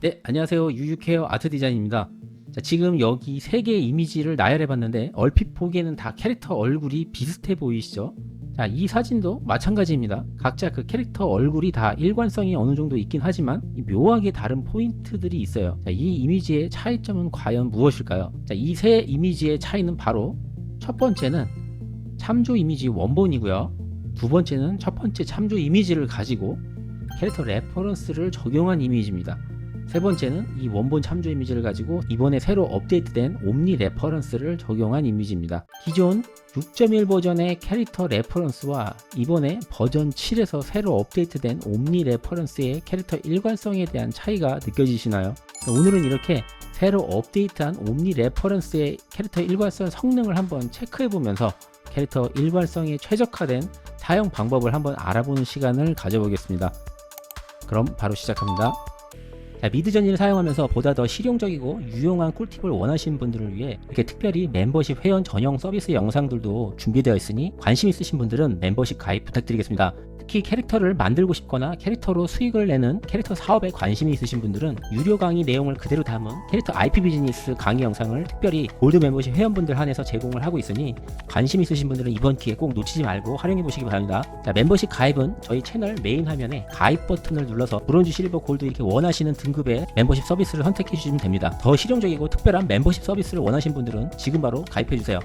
네, 안녕하세요. 유유케어 아트 디자인입니다. 자, 지금 여기 세 개의 이미지를 나열해 봤는데 얼핏 보기에는 다 캐릭터 얼굴이 비슷해 보이시죠? 자, 이 사진도 마찬가지입니다. 각자 그 캐릭터 얼굴이 다 일관성이 어느 정도 있긴 하지만 이 묘하게 다른 포인트들이 있어요. 자, 이 이미지의 차이점은 과연 무엇일까요? 자, 이 세 이미지의 차이는 바로 첫 번째는 참조 이미지 원본이고요. 두 번째는 첫 번째 참조 이미지를 가지고 캐릭터 레퍼런스를 적용한 이미지입니다. 세 번째는 이 원본 참조 이미지를 가지고 이번에 새로 업데이트된 옴니 레퍼런스를 적용한 이미지입니다. 기존 6.1 버전의 캐릭터 레퍼런스와 이번에 버전 7에서 새로 업데이트된 옴니 레퍼런스의 캐릭터 일관성에 대한 차이가 느껴지시나요? 오늘은 이렇게 새로 업데이트한 옴니 레퍼런스의 캐릭터 일관성 성능을 한번 체크해 보면서 캐릭터 일관성에 최적화된 사용 방법을 한번 알아보는 시간을 가져보겠습니다. 그럼 바로 시작합니다. 자, 미드전지를 사용하면서 보다 더 실용적이고 유용한 꿀팁을 원하시는 분들을 위해 이렇게 특별히 멤버십 회원 전용 서비스 영상들도 준비되어 있으니 관심 있으신 분들은 멤버십 가입 부탁드리겠습니다. 특히 캐릭터를 만들고 싶거나 캐릭터로 수익을 내는 캐릭터 사업에 관심이 있으신 분들은 유료 강의 내용을 그대로 담은 캐릭터 IP 비즈니스 강의 영상을 특별히 골드 멤버십 회원분들 한해서 제공을 하고 있으니 관심 있으신 분들은 이번 기회 꼭 놓치지 말고 활용해 보시기 바랍니다. 자, 멤버십 가입은 저희 채널 메인 화면에 가입 버튼을 눌러서 브론즈, 실버, 골드 이렇게 원하시는 등 급의 멤버십 서비스를 선택해 주시면 됩니다. 더 실용적이고 특별한 멤버십 서비스를 원하시는 분들은 지금 바로 가입해 주세요.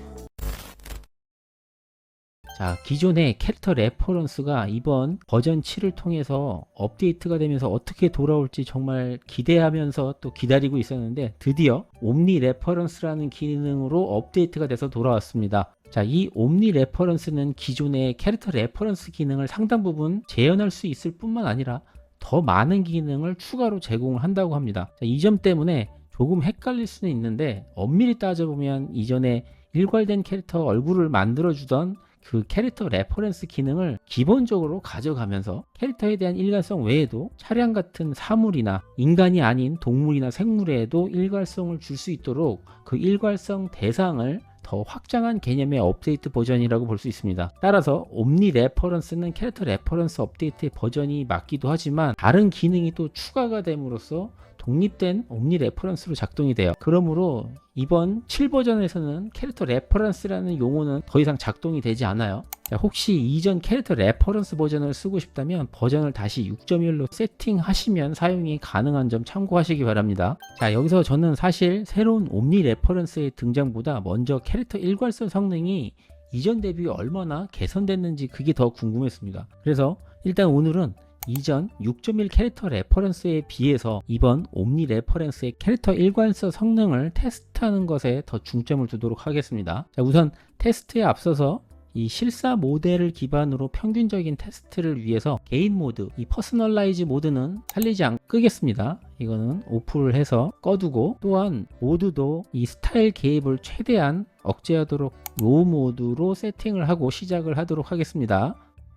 자, 기존의 캐릭터 레퍼런스가 이번 버전 7을 통해서 업데이트가 되면서 어떻게 돌아올지 정말 기대하면서 또 기다리고 있었는데 드디어 옴니 레퍼런스라는 기능으로 업데이트가 돼서 돌아왔습니다. 자, 이 옴니 레퍼런스는 기존의 캐릭터 레퍼런스 기능을 상당 부분 재현할 수 있을 뿐만 아니라 더 많은 기능을 추가로 제공을 한다고 합니다. 이 점 때문에 조금 헷갈릴 수는 있는데 엄밀히 따져보면 이전에 일괄된 캐릭터 얼굴을 만들어주던 그 캐릭터 레퍼런스 기능을 기본적으로 가져가면서 캐릭터에 대한 일관성 외에도 차량 같은 사물이나 인간이 아닌 동물이나 생물에도 일관성을 줄 수 있도록 그 일관성 대상을 더 확장한 개념의 업데이트 버전이라고 볼 수 있습니다. 따라서 옴니 레퍼런스는 캐릭터 레퍼런스 업데이트의 버전이 맞기도 하지만 다른 기능이 또 추가가 됨으로써 독립된 옴니 레퍼런스로 작동이 돼요. 그러므로 이번 7버전에서는 캐릭터 레퍼런스라는 용어는 더 이상 작동이 되지 않아요. 자, 혹시 이전 캐릭터 레퍼런스 버전을 쓰고 싶다면 버전을 다시 6.1로 세팅하시면 사용이 가능한 점 참고하시기 바랍니다. 자, 여기서 저는 사실 새로운 옴니 레퍼런스의 등장보다 먼저 캐릭터 일관성 성능이 이전 대비 얼마나 개선됐는지 그게 더 궁금했습니다. 그래서 일단 오늘은 이전 6.1 캐릭터 레퍼런스에 비해서 이번 옴니 레퍼런스의 캐릭터 일관성 성능을 테스트하는 것에 더 중점을 두도록 하겠습니다. 자, 우선 테스트에 앞서서 이 실사 모델을 기반으로 평균적인 테스트를 위해서 개인 모드, 이 퍼스널라이즈 모드는 살리지 않 끄겠습니다. 이거는 오프를 해서 꺼두고 또한 모드도 이 스타일 개입을 최대한 억제하도록 로우 모드로 세팅을 하고 시작을 하도록 하겠습니다.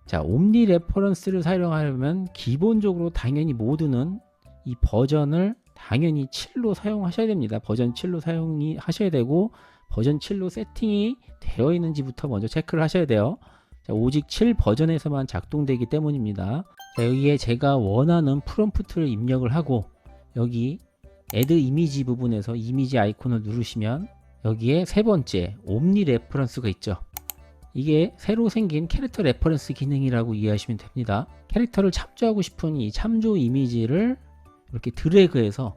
자, 옴니 레퍼런스를 사용하려면 기본적으로 당연히 모드는 이 버전을 당연히 7로 사용하셔야 됩니다. 버전 7로 사용이 하셔야 되고 버전 7로 세팅이 되어 있는지부터 먼저 체크를 하셔야 돼요. 자, 오직 7 버전에서만 작동되기 때문입니다. 자, 여기에 제가 원하는 프롬프트를 입력을 하고 여기 애드 이미지 부분에서 이미지 아이콘을 누르시면 여기에 세 번째 옴니 레퍼런스가 있죠. 이게 새로 생긴 캐릭터 레퍼런스 기능이라고 이해하시면 됩니다. 캐릭터를 참조하고 싶은 이 참조 이미지를 이렇게 드래그해서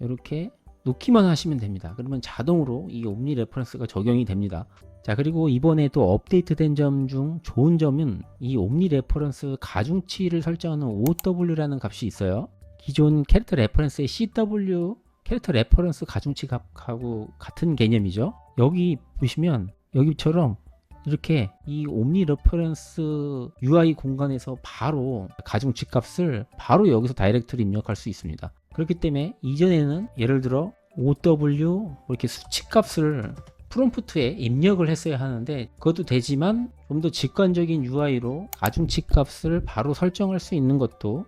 이렇게 놓기만 하시면 됩니다. 그러면 자동으로 이 옴니 레퍼런스가 적용이 됩니다. 자 그리고 이번에 또 업데이트된 점 중 좋은 점은 이 옴니 레퍼런스 가중치를 설정하는 OW라는 값이 있어요. 기존 캐릭터 레퍼런스의 CW 캐릭터 레퍼런스 가중치 값하고 같은 개념이죠. 여기 보시면 여기처럼 이렇게 이 옴니 레퍼런스 UI 공간에서 바로 가중치 값을 바로 여기서 다이렉트로 입력할 수 있습니다. 그렇기 때문에 이전에는 예를 들어 OW 이렇게 수치 값을 프롬프트에 입력을 했어야 하는데 그것도 되지만 좀 더 직관적인 UI로 가중치 값을 바로 설정할 수 있는 것도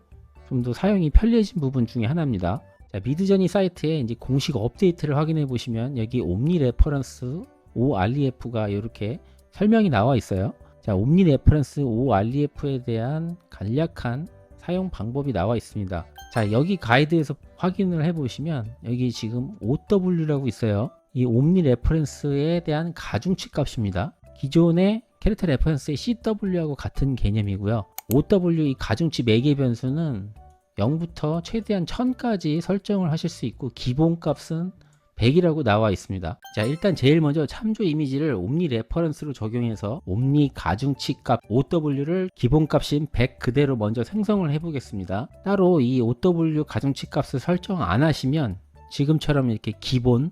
좀 더 사용이 편리해진 부분 중에 하나입니다. 자, 미드저니 사이트에 이제 공식 업데이트를 확인해 보시면 여기 옴니 레퍼런스 OREF가 이렇게 설명이 나와 있어요. 자, 옴니 레퍼런스 OREF에 대한 간략한 사용 방법이 나와 있습니다. 자, 여기 가이드에서 확인을 해 보시면 여기 지금 OW라고 있어요. 이 옴니 레퍼런스에 대한 가중치 값입니다. 기존의 캐릭터 레퍼런스의 CW하고 같은 개념이고요. OW 이 가중치 매개 변수는 0부터 최대한 1000까지 설정을 하실 수 있고 기본 값은 100이라고 나와 있습니다. 자, 일단 제일 먼저 참조 이미지를 옴니 레퍼런스로 적용해서 옴니 가중치 값 OW를 기본 값인 100 그대로 먼저 생성을 해 보겠습니다. 따로 이 OW 가중치 값을 설정 안 하시면 지금처럼 이렇게 기본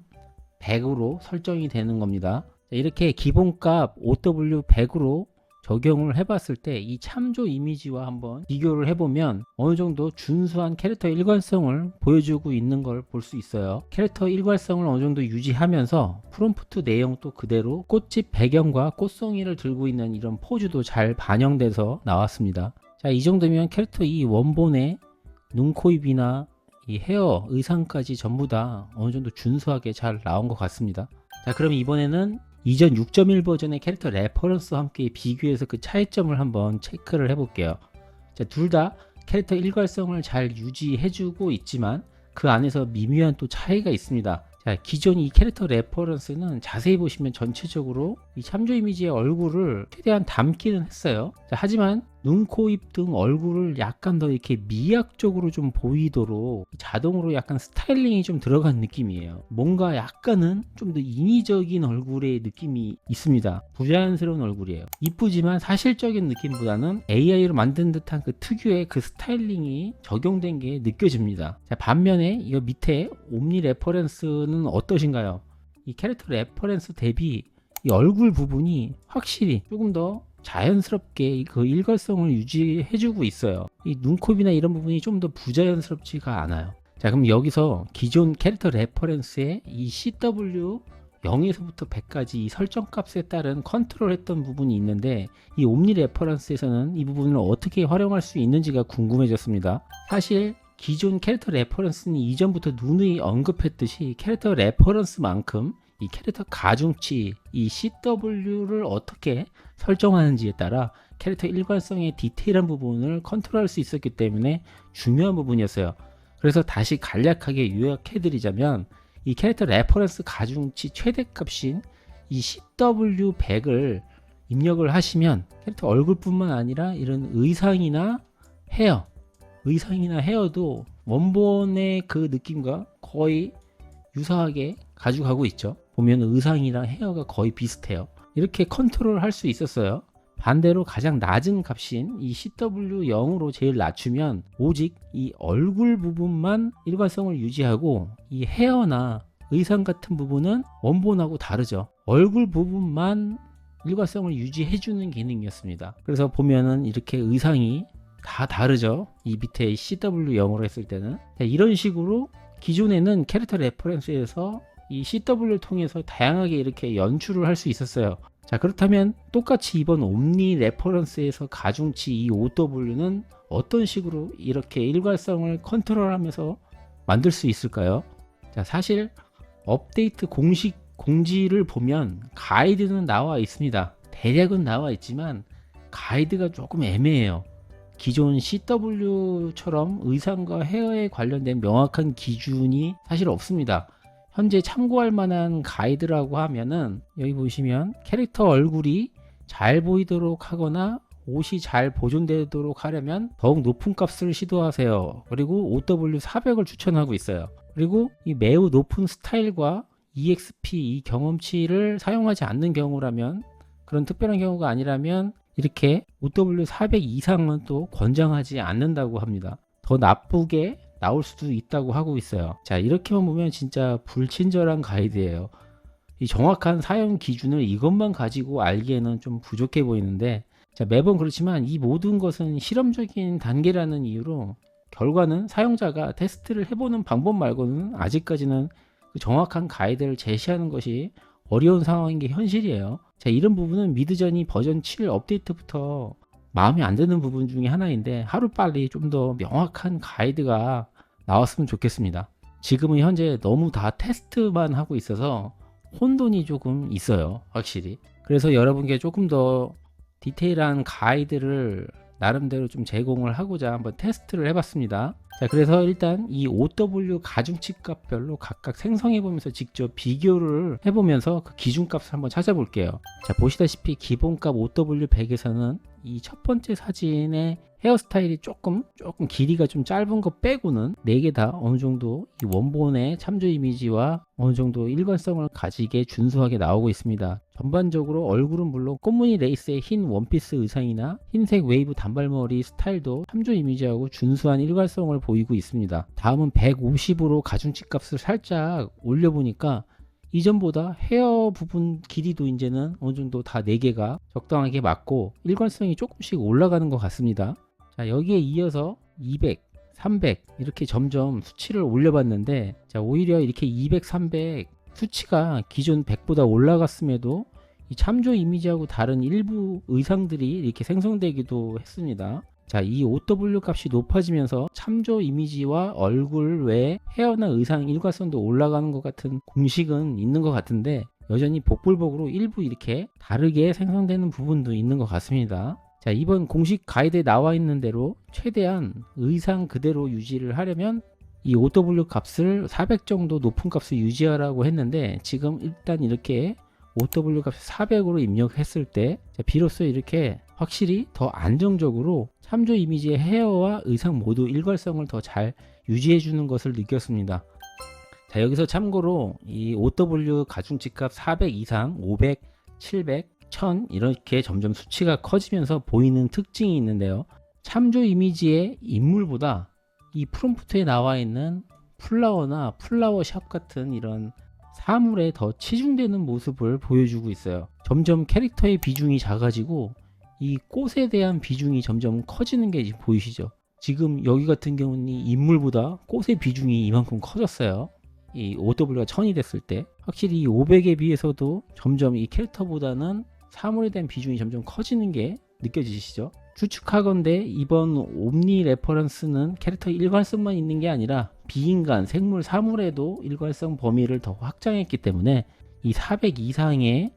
100으로 설정이 되는 겁니다. 자, 이렇게 기본값 OW 100으로 적용을 해봤을 때 이 참조 이미지와 한번 비교를 해보면 어느 정도 준수한 캐릭터 일관성을 보여주고 있는 걸 볼 수 있어요. 캐릭터 일관성을 어느 정도 유지하면서 프롬프트 내용도 그대로 꽃집 배경과 꽃송이를 들고 있는 이런 포즈도 잘 반영돼서 나왔습니다. 자, 이 정도면 캐릭터 이 원본의 눈, 코, 입이나 이 헤어, 의상까지 전부 다 어느 정도 준수하게 잘 나온 것 같습니다. 자, 그럼 이번에는 이전 6.1 버전의 캐릭터 레퍼런스와 함께 비교해서 그 차이점을 한번 체크를 해볼게요. 자, 둘 다 캐릭터 일관성을 잘 유지해주고 있지만 그 안에서 미묘한 또 차이가 있습니다. 자, 기존 이 캐릭터 레퍼런스는 자세히 보시면 전체적으로 이 참조 이미지의 얼굴을 최대한 담기는 했어요. 자, 하지만 눈, 코, 입 등 얼굴을 약간 더 이렇게 미학적으로 좀 보이도록 자동으로 약간 스타일링이 좀 들어간 느낌이에요. 뭔가 약간은 좀 더 인위적인 얼굴의 느낌이 있습니다. 부자연스러운 얼굴이에요. 이쁘지만 사실적인 느낌보다는 AI로 만든 듯한 그 특유의 그 스타일링이 적용된 게 느껴집니다. 자, 반면에 이 밑에 옴니 레퍼런스는 어떠신가요? 이 캐릭터 레퍼런스 대비 이 얼굴 부분이 확실히 조금 더 자연스럽게 그 일관성을 유지해주고 있어요. 이 눈코입이나 이런 부분이 좀 더 부자연스럽지가 않아요. 자, 그럼 여기서 기존 캐릭터 레퍼런스의 이 CW 0에서부터 100까지 이 설정 값에 따른 컨트롤 했던 부분이 있는데 이 옴니 레퍼런스에서는 이 부분을 어떻게 활용할 수 있는지가 궁금해졌습니다. 사실 기존 캐릭터 레퍼런스는 이전부터 누누이 언급했듯이 캐릭터 레퍼런스만큼 이 캐릭터 가중치, 이 CW를 어떻게 설정하는지에 따라 캐릭터 일관성의 디테일한 부분을 컨트롤할 수 있었기 때문에 중요한 부분이었어요. 그래서 다시 간략하게 요약해드리자면 이 캐릭터 레퍼런스 가중치 최대값인 이 CW100을 입력을 하시면 캐릭터 얼굴뿐만 아니라 이런 의상이나 헤어, 의상이나 헤어도 원본의 그 느낌과 거의 유사하게 가져가고 있죠. 보면 의상이랑 헤어가 거의 비슷해요. 이렇게 컨트롤 할 수 있었어요. 반대로 가장 낮은 값인 이 CW0으로 제일 낮추면 오직 이 얼굴 부분만 일관성을 유지하고 이 헤어나 의상 같은 부분은 원본하고 다르죠. 얼굴 부분만 일관성을 유지해주는 기능이었습니다. 그래서 보면은 이렇게 의상이 다 다르죠. 이 밑에 CW0으로 했을 때는. 자, 이런 식으로 기존에는 캐릭터 레퍼런스에서 이 CW를 통해서 다양하게 이렇게 연출을 할 수 있었어요. 자 그렇다면 똑같이 이번 옴니 레퍼런스에서 가중치 이 OW는 어떤 식으로 이렇게 일관성을 컨트롤하면서 만들 수 있을까요? 자 사실 업데이트 공식 공지를 보면 가이드는 나와 있습니다. 대략은 나와 있지만 가이드가 조금 애매해요. 기존 CW처럼 의상과 헤어에 관련된 명확한 기준이 사실 없습니다. 현재 참고할 만한 가이드라고 하면은 여기 보시면 캐릭터 얼굴이 잘 보이도록 하거나 옷이 잘 보존되도록 하려면 더욱 높은 값을 시도하세요. 그리고 OW400을 추천하고 있어요. 그리고 이 매우 높은 스타일과 EXP 이 경험치를 사용하지 않는 경우라면 그런 특별한 경우가 아니라면 이렇게 OW400 이상은 또 권장하지 않는다고 합니다. 더 나쁘게 나올 수도 있다고 하고 있어요. 자, 이렇게만 보면 진짜 불친절한 가이드예요. 이 정확한 사용 기준을 이것만 가지고 알기에는 좀 부족해 보이는데, 자, 매번 그렇지만 이 모든 것은 실험적인 단계라는 이유로 결과는 사용자가 테스트를 해보는 방법 말고는 아직까지는 그 정확한 가이드를 제시하는 것이 어려운 상황인 게 현실이에요. 자, 이런 부분은 미드전이 버전 7 업데이트부터 마음에 안 드는 부분 중에 하나인데 하루빨리 좀 더 명확한 가이드가 나왔으면 좋겠습니다. 지금은 현재 너무 다 테스트만 하고 있어서 혼돈이 조금 있어요. 확실히. 그래서 여러분께 조금 더 디테일한 가이드를 나름대로 좀 제공을 하고자 한번 테스트를 해봤습니다. 자, 그래서 일단 이 OW 가중치 값별로 각각 생성해 보면서 직접 비교를 해보면서 그 기준값을 한번 찾아볼게요. 자, 보시다시피 기본값 OW100에서는 이 첫 번째 사진의 헤어스타일이 조금 조금 길이가 좀 짧은 거 빼고는 네 개 다 어느 정도 이 원본의 참조 이미지와 어느 정도 일관성을 가지게 준수하게 나오고 있습니다. 전반적으로 얼굴은 물론 꽃무늬 레이스의 흰 원피스 의상이나 흰색 웨이브 단발머리 스타일도 참조 이미지하고 준수한 일관성을 보이고 있습니다. 다음은 150으로 가중치 값을 살짝 올려보니까 이전보다 헤어 부분 길이도 이제는 어느 정도 다 4개가 적당하게 맞고 일관성이 조금씩 올라가는 것 같습니다. 자, 여기에 이어서 200, 300 이렇게 점점 수치를 올려봤는데 자, 오히려 이렇게 200, 300 수치가 기존 100보다 올라갔음에도 이 참조 이미지하고 다른 일부 의상들이 이렇게 생성되기도 했습니다. 자, 이 OW 값이 높아지면서 참조 이미지와 얼굴 외에 헤어나 의상 일관성도 올라가는 것 같은 공식은 있는 것 같은데 여전히 복불복으로 일부 이렇게 다르게 생성되는 부분도 있는 것 같습니다. 자, 이번 공식 가이드에 나와 있는 대로 최대한 의상 그대로 유지를 하려면 이 OW 값을 400 정도 높은 값을 유지하라고 했는데 지금 일단 이렇게 OW 값을 400으로 입력했을 때 자, 비로소 이렇게 확실히 더 안정적으로 참조 이미지의 헤어와 의상 모두 일관성을 더 잘 유지해 주는 것을 느꼈습니다. 자, 여기서 참고로 이 OW 가중치값 400 이상, 500, 700, 1000 이렇게 점점 수치가 커지면서 보이는 특징이 있는데요. 참조 이미지의 인물보다 이 프롬프트에 나와 있는 플라워나 플라워 샵 같은 이런 사물에 더 치중되는 모습을 보여주고 있어요. 점점 캐릭터의 비중이 작아지고 이 꽃에 대한 비중이 점점 커지는 게 보이시죠? 지금 여기 같은 경우는 이 인물보다 꽃의 비중이 이만큼 커졌어요. 이 OW가 1000이 됐을 때 확실히 이 500에 비해서도 점점 이 캐릭터보다는 사물에 대한 비중이 점점 커지는 게 느껴지시죠? 추측하건대 이번 옴니 레퍼런스는 캐릭터 일관성만 있는 게 아니라 비인간, 생물, 사물에도 일관성 범위를 더 확장했기 때문에 이 400 이상의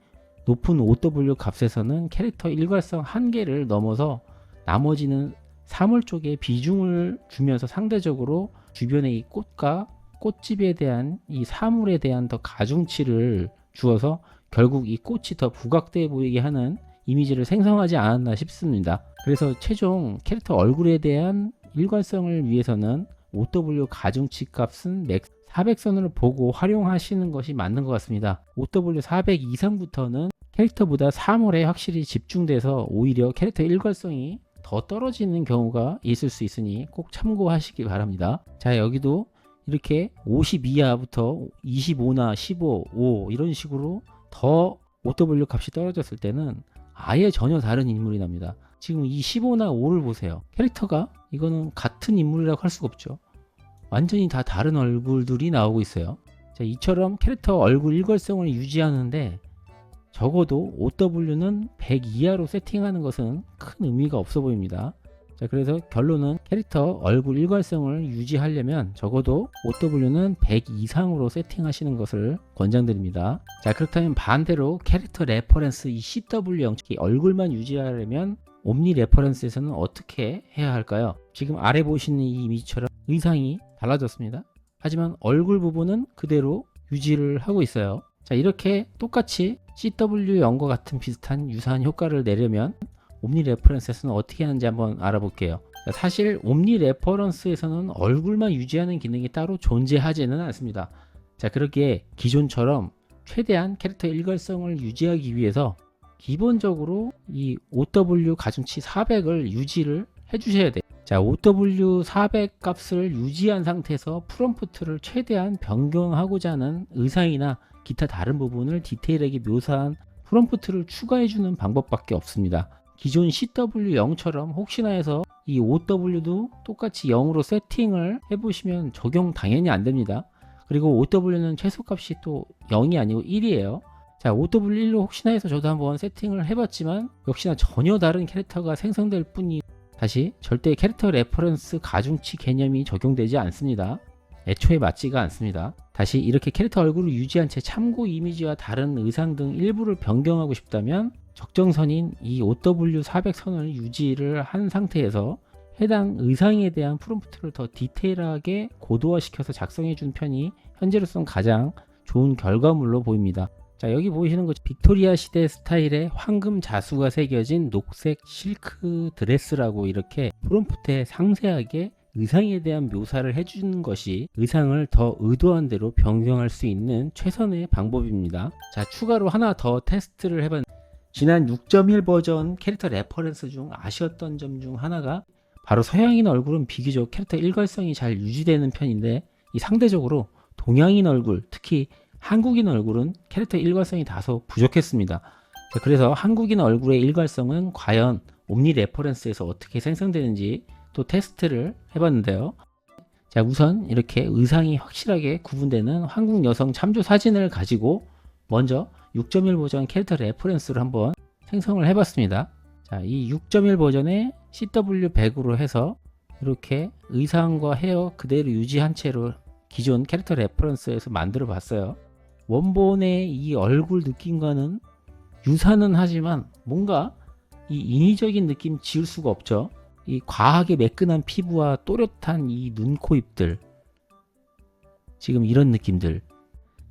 높은 OW 값에서는 캐릭터 일관성 한계를 넘어서 나머지는 사물 쪽에 비중을 주면서 상대적으로 주변의 이 꽃과 꽃집에 대한 이 사물에 대한 더 가중치를 주어서 결국 이 꽃이 더 부각돼 보이게 하는 이미지를 생성하지 않았나 싶습니다. 그래서 최종 캐릭터 얼굴에 대한 일관성을 위해서는 OW 가중치 값은 맥 400선을 보고 활용하시는 것이 맞는 것 같습니다. OW 400 이상부터는 캐릭터보다 사물에 확실히 집중돼서 오히려 캐릭터 일관성이 더 떨어지는 경우가 있을 수 있으니 꼭 참고하시기 바랍니다. 자, 여기도 이렇게 50 이하부터 25나 15, 5 이런 식으로 더 OW 값이 떨어졌을 때는 아예 전혀 다른 인물이 납니다. 지금 이 15나 5를 보세요. 캐릭터가 이거는 같은 인물이라고 할 수가 없죠. 완전히 다 다른 얼굴들이 나오고 있어요. 자, 이처럼 캐릭터 얼굴 일관성을 유지하는데 적어도 OW는 100 이하로 세팅하는 것은 큰 의미가 없어 보입니다. 자, 그래서 결론은 캐릭터 얼굴 일관성을 유지하려면 적어도 OW는 100 이상으로 세팅하시는 것을 권장드립니다. 자, 그렇다면 반대로 캐릭터 레퍼런스 이 CW0 얼굴만 유지하려면 옴니 레퍼런스에서는 어떻게 해야 할까요? 지금 아래 보시는 이 이미지처럼 의상이 달라졌습니다. 하지만 얼굴 부분은 그대로 유지를 하고 있어요. 자, 이렇게 똑같이 CW0과 같은 비슷한 유사한 효과를 내려면 옴니 레퍼런스에서는 어떻게 하는지 한번 알아볼게요. 사실 옴니 레퍼런스에서는 얼굴만 유지하는 기능이 따로 존재하지는 않습니다. 자, 그렇기에 기존처럼 최대한 캐릭터 일관성을 유지하기 위해서 기본적으로 이 OW 가중치 400을 유지를 해주셔야 돼요. 자, OW 400 값을 유지한 상태에서 프롬프트를 최대한 변경하고자 하는 의상이나 기타 다른 부분을 디테일하게 묘사한 프롬프트를 추가해주는 방법밖에 없습니다. 기존 CW0처럼 혹시나 해서 이 OW도 똑같이 0으로 세팅을 해보시면 적용 당연히 안 됩니다. 그리고 OW는 최소값이 또 0이 아니고 1이에요. 자, OW1로 혹시나 해서 저도 한번 세팅을 해봤지만 역시나 전혀 다른 캐릭터가 생성될 뿐이 다시 절대 캐릭터 레퍼런스 가중치 개념이 적용되지 않습니다. 애초에 맞지가 않습니다. 다시 이렇게 캐릭터 얼굴을 유지한 채 참고 이미지와 다른 의상 등 일부를 변경하고 싶다면 적정선인 이 OW400선을 유지를 한 상태에서 해당 의상에 대한 프롬프트를 더 디테일하게 고도화시켜서 작성해 준 편이 현재로선 가장 좋은 결과물로 보입니다. 자 여기 보이시는 거 빅토리아 시대 스타일의 황금 자수가 새겨진 녹색 실크 드레스라고 이렇게 프롬프트에 상세하게 의상에 대한 묘사를 해주는 것이 의상을 더 의도한 대로 변경할 수 있는 최선의 방법입니다. 자 추가로 하나 더 테스트를 해봤는데 지난 6.1 버전 캐릭터 레퍼런스 중 아쉬웠던 점 중 하나가 바로 서양인 얼굴은 비교적 캐릭터 일관성이 잘 유지되는 편인데 이 상대적으로 동양인 얼굴 특히 한국인 얼굴은 캐릭터 일관성이 다소 부족했습니다. 자, 그래서 한국인 얼굴의 일관성은 과연 옴니 레퍼런스에서 어떻게 생성되는지 또 테스트를 해봤는데요. 자, 우선 이렇게 의상이 확실하게 구분되는 한국 여성 참조 사진을 가지고 먼저 6.1 버전 캐릭터 레퍼런스를 한번 생성을 해봤습니다. 자, 이 6.1 버전의 CW100으로 해서 이렇게 의상과 헤어 그대로 유지한 채로 기존 캐릭터 레퍼런스에서 만들어 봤어요. 원본의 이 얼굴 느낌과는 유사는 하지만 뭔가 이 인위적인 느낌 지울 수가 없죠. 이 과하게 매끈한 피부와 또렷한 이 눈, 코, 입들. 지금 이런 느낌들.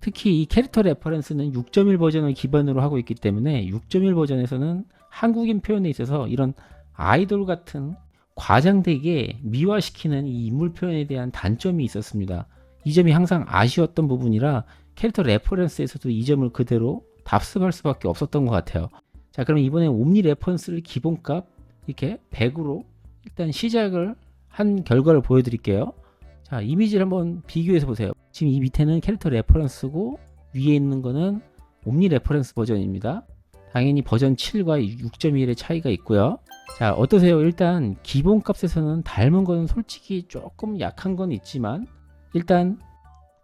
특히 이 캐릭터 레퍼런스는 6.1 버전을 기반으로 하고 있기 때문에 6.1 버전에서는 한국인 표현에 있어서 이런 아이돌 같은 과장되게 미화시키는 이 인물 표현에 대한 단점이 있었습니다. 이 점이 항상 아쉬웠던 부분이라 캐릭터 레퍼런스에서도 이 점을 그대로 답습할 수밖에 없었던 것 같아요. 자, 그럼 이번에 옴니 레퍼런스를 기본값 이렇게 100으로 일단 시작을 한 결과를 보여드릴게요. 자, 이미지를 한번 비교해서 보세요. 지금 이 밑에는 캐릭터 레퍼런스고 위에 있는 거는 옴니 레퍼런스 버전입니다. 당연히 버전 7과 6.1의 차이가 있고요. 자, 어떠세요? 일단 기본 값에서는 닮은 거는 솔직히 조금 약한 건 있지만 일단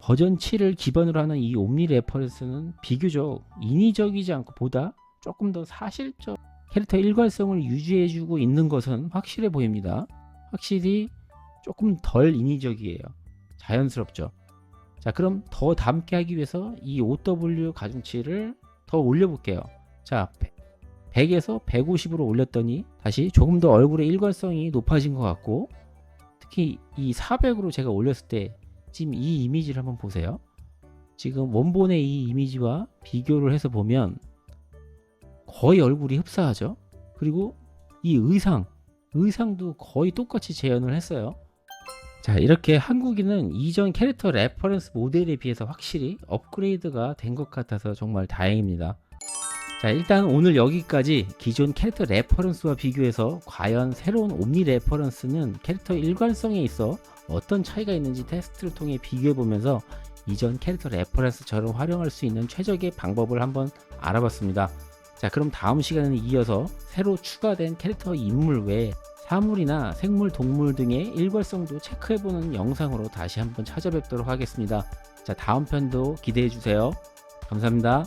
버전 7을 기반으로 하는 이 옴니 레퍼런스는 비교적 인위적이지 않고 보다 조금 더 사실적 캐릭터 일관성을 유지해주고 있는 것은 확실해 보입니다. 확실히 조금 덜 인위적이에요. 자연스럽죠. 자, 그럼 더 닮게 하기 위해서 이 OW 가중치를 더 올려볼게요. 자, 100에서 150으로 올렸더니 다시 조금 더 얼굴의 일관성이 높아진 것 같고 특히 이 400으로 제가 올렸을 때 지금 이 이미지를 한번 보세요. 지금 원본의 이 이미지와 비교를 해서 보면 거의 얼굴이 흡사하죠. 그리고 이 의상, 의상도 거의 똑같이 재현을 했어요. 자, 이렇게 한국인은 이전 캐릭터 레퍼런스 모델에 비해서 확실히 업그레이드가 된 것 같아서 정말 다행입니다. 자, 일단 오늘 여기까지 기존 캐릭터 레퍼런스와 비교해서 과연 새로운 옴니 레퍼런스는 캐릭터 일관성에 있어 어떤 차이가 있는지 테스트를 통해 비교해 보면서 이전 캐릭터 레퍼런스처럼 활용할 수 있는 최적의 방법을 한번 알아봤습니다. 자, 그럼 다음 시간에는 이어서 새로 추가된 캐릭터 인물 외에 사물이나 생물, 동물 등의 일관성도 체크해보는 영상으로 다시 한번 찾아뵙도록 하겠습니다. 자, 다음 편도 기대해 주세요. 감사합니다.